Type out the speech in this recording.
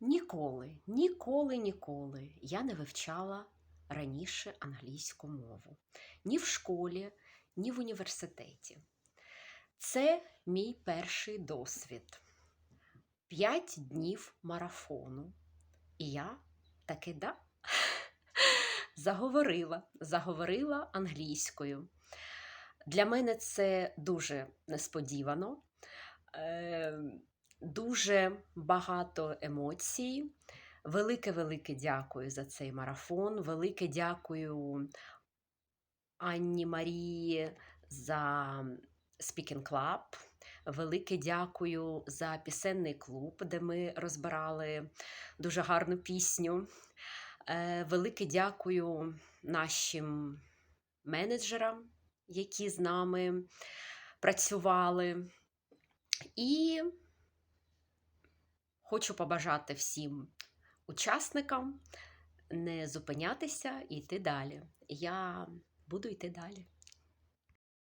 Ніколи, ніколи, ніколи я не вивчала раніше англійську мову ні в школі, ні в університеті. Це мій перший досвід. П'ять днів марафону. І я таки да, заговорила, заговорила англійською. Для мене це дуже несподівано, е, дуже багато емоцій. Велике-велике дякую за цей марафон. Велике дякую Анні Марії за Speaking Club. Велике дякую за пісенний клуб, де ми розбирали дуже гарну пісню. Е, Велике дякую нашим менеджерам, які з нами працювали. І хочу побажати всім учасникам не зупинятися і йти далі. Я буду йти далі.